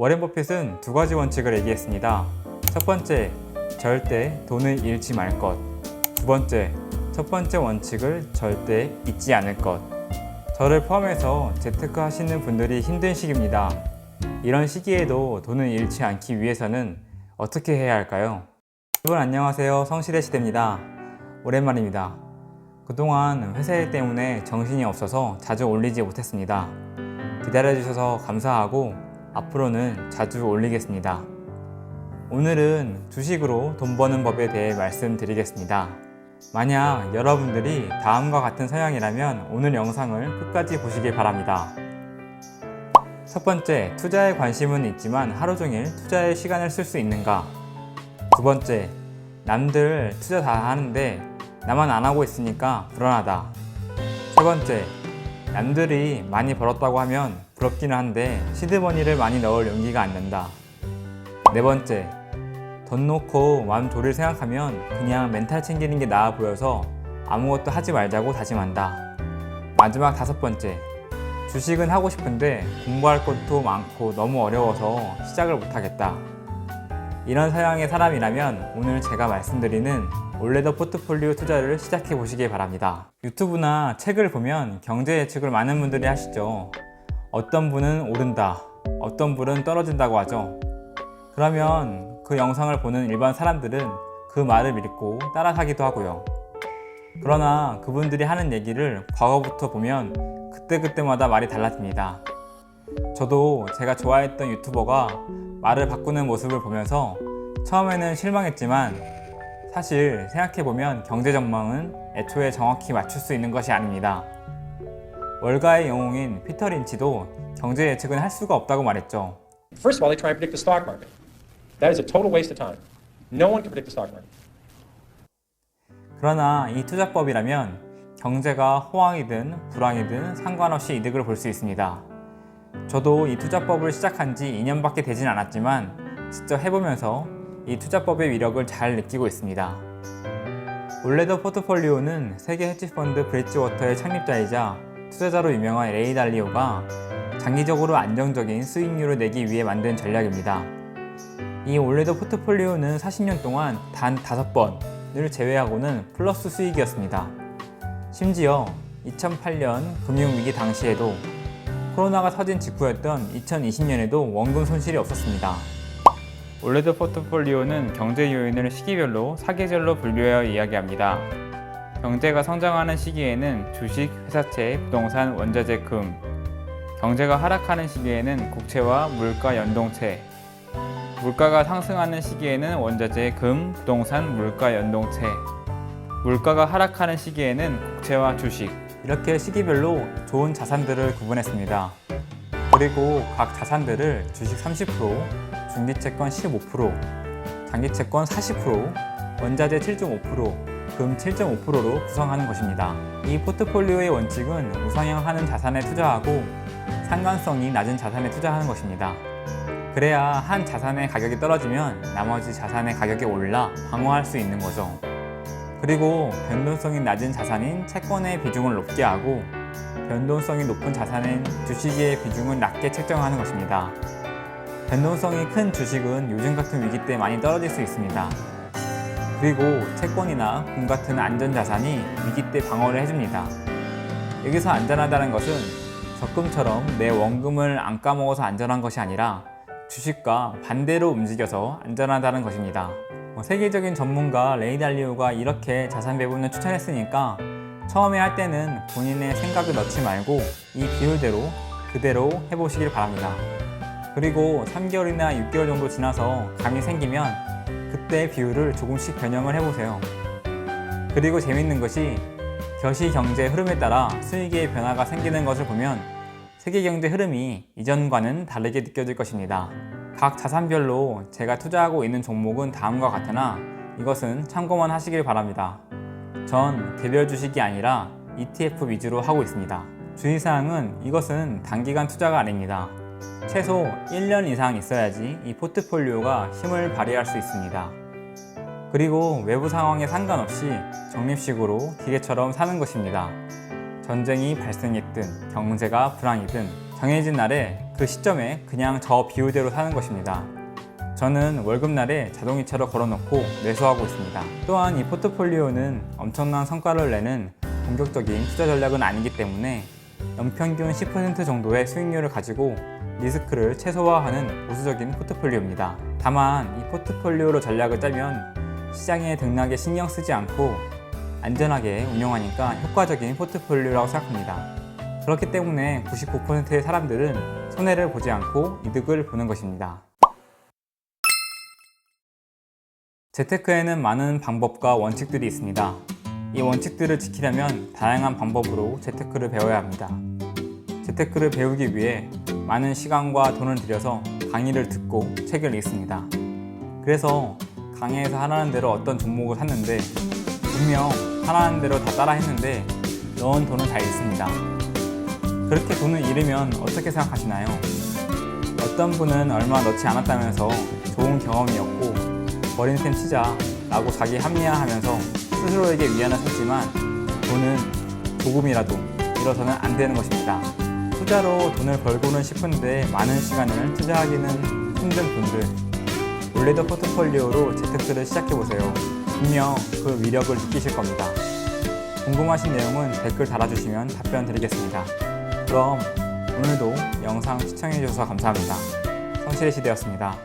워렌 버핏은 두 가지 원칙을 얘기했습니다. 첫 번째, 절대 돈을 잃지 말 것. 두 번째, 첫 번째 원칙을 절대 잊지 않을 것. 저를 포함해서 재테크 하시는 분들이 힘든 시기입니다. 이런 시기에도 돈을 잃지 않기 위해서는 어떻게 해야 할까요? 여러분 안녕하세요. 성실의 시대입니다. 오랜만입니다. 그동안 회사 일 때문에 정신이 없어서 자주 올리지 못했습니다. 기다려주셔서 감사하고 앞으로는 자주 올리겠습니다. 오늘은 주식으로 돈 버는 법에 대해 말씀드리겠습니다. 만약 여러분들이 다음과 같은 성향이라면 오늘 영상을 끝까지 보시길 바랍니다. 첫 번째, 투자에 관심은 있지만 하루 종일 투자에 시간을 쓸 수 있는가? 두 번째, 남들 투자 다 하는데 나만 안 하고 있으니까 불안하다. 세 번째, 남들이 많이 벌었다고 하면 부럽기는 한데 시드머니를 많이 넣을 용기가 안 난다. 네 번째, 돈 놓고 마음 졸일 생각하면 그냥 멘탈 챙기는 게 나아 보여서 아무것도 하지 말자고 다짐한다. 마지막 다섯 번째, 주식은 하고 싶은데 공부할 것도 많고 너무 어려워서 시작을 못하겠다. 이런 서양의 사람이라면 오늘 제가 말씀드리는 올레더 포트폴리오 투자를 시작해 보시기 바랍니다. 유튜브나 책을 보면 경제 예측을 많은 분들이 하시죠. 어떤 분은 오른다, 어떤 분은 떨어진다고 하죠. 그러면 그 영상을 보는 일반 사람들은 그 말을 믿고 따라하기도 하고요. 그러나 그분들이 하는 얘기를 과거부터 보면 그때그때마다 말이 달라집니다. 저도 제가 좋아했던 유튜버가 말을 바꾸는 모습을 보면서 처음에는 실망했지만 사실 생각해보면 경제 전망은 애초에 정확히 맞출 수 있는 것이 아닙니다. 월가의 영웅인 피터 린치도 경제 예측은 할 수가 없다고 말했죠. First of all, they try and predict the stock market. That is a total waste of time. No one can predict the stock market. 그러나 이 투자법이라면 경제가 호황이든 불황이든 상관없이 이득을 볼 수 있습니다. 저도 이 투자법을 시작한 지 2년밖에 되진 않았지만 직접 해보면서 이 투자법의 위력을 잘 느끼고 있습니다. 올레더 포트폴리오는 세계 헤지펀드 브릿지워터의 창립자이자 투자자로 유명한 레이 달리오가 장기적으로 안정적인 수익률을 내기 위해 만든 전략입니다. 이 올레더 포트폴리오는 40년 동안 단 5번을 제외하고는 플러스 수익이었습니다. 심지어 2008년 금융위기 당시에도 코로나가 터진 직후였던 2020년에도 원금 손실이 없었습니다. 올레드 포트폴리오는 경제 요인을 시기별로 사계절로 분류하여 이야기합니다. 경제가 성장하는 시기에는 주식, 회사채, 부동산, 원자재, 금. 경제가 하락하는 시기에는 국채와 물가 연동채. 물가가 상승하는 시기에는 원자재, 금, 부동산, 물가 연동채. 물가가 하락하는 시기에는 국채와 주식. 이렇게 시기별로 좋은 자산들을 구분했습니다. 그리고 각 자산들을 주식 30%, 중기채권 15%, 장기채권 40%, 원자재 7.5%, 금 7.5%로 구성하는 것입니다. 이 포트폴리오의 원칙은 우상향하는 자산에 투자하고 상관성이 낮은 자산에 투자하는 것입니다. 그래야 한 자산의 가격이 떨어지면 나머지 자산의 가격이 올라 방어할 수 있는 거죠. 그리고 변동성이 낮은 자산인 채권의 비중을 높게 하고 변동성이 높은 자산인 주식의 비중을 낮게 책정하는 것입니다. 변동성이 큰 주식은 요즘 같은 위기 때 많이 떨어질 수 있습니다. 그리고 채권이나 금 같은 안전자산이 위기 때 방어를 해줍니다. 여기서 안전하다는 것은 적금처럼 내 원금을 안 까먹어서 안전한 것이 아니라 주식과 반대로 움직여서 안전하다는 것입니다. 뭐 세계적인 전문가 레이 달리오가 이렇게 자산 배분을 추천했으니까 처음에 할 때는 본인의 생각을 넣지 말고 이 비율대로 그대로 해보시길 바랍니다. 그리고 3개월이나 6개월 정도 지나서 감이 생기면 그때 비율을 조금씩 변형을 해보세요. 그리고 재밌는 것이 겨시 경제 흐름에 따라 수익의 변화가 생기는 것을 보면 세계 경제 흐름이 이전과는 다르게 느껴질 것입니다. 각 자산별로 제가 투자하고 있는 종목은 다음과 같으나 이것은 참고만 하시길 바랍니다. 전 개별 주식이 아니라 ETF 위주로 하고 있습니다. 주의사항은 이것은 단기간 투자가 아닙니다. 최소 1년 이상 있어야지 이 포트폴리오가 힘을 발휘할 수 있습니다. 그리고 외부 상황에 상관없이 적립식으로 기계처럼 사는 것입니다. 전쟁이 발생했든 경제가 불황이든 정해진 날에 그 시점에 그냥 저 비율대로 사는 것입니다. 저는 월급날에 자동이체로 걸어놓고 매수하고 있습니다. 또한 이 포트폴리오는 엄청난 성과를 내는 공격적인 투자 전략은 아니기 때문에 연평균 10% 정도의 수익률을 가지고 리스크를 최소화하는 보수적인 포트폴리오입니다. 다만 이 포트폴리오로 전략을 짜면 시장의 등락에 신경 쓰지 않고 안전하게 운영하니까 효과적인 포트폴리오라고 생각합니다. 그렇기 때문에 99%의 사람들은 손해를 보지 않고 이득을 보는 것입니다. 재테크에는 많은 방법과 원칙들이 있습니다. 이 원칙들을 지키려면 다양한 방법으로 재테크를 배워야 합니다. 재테크를 배우기 위해 많은 시간과 돈을 들여서 강의를 듣고 책을 읽습니다. 그래서 강의에서 하라는 대로 어떤 종목을 샀는데 분명 하라는 대로 다 따라 했는데 넣은 돈은 다 잃습니다. 그렇게 돈을 잃으면 어떻게 생각하시나요? 어떤 분은 얼마 넣지 않았다면서 좋은 경험이었고 버린 셈 치자 라고 자기 합리화 하면서 스스로에게 위안을 삼지만 돈은 조금이라도 잃어서는 안 되는 것입니다. 투자로 돈을 벌고는 싶은데 많은 시간을 투자하기는 힘든 분들 올레드 포트폴리오로 재테크를 시작해보세요. 분명 그 위력을 느끼실 겁니다. 궁금하신 내용은 댓글 달아주시면 답변 드리겠습니다. 그럼 오늘도 영상 시청해주셔서 감사합니다. 성실의 시대였습니다.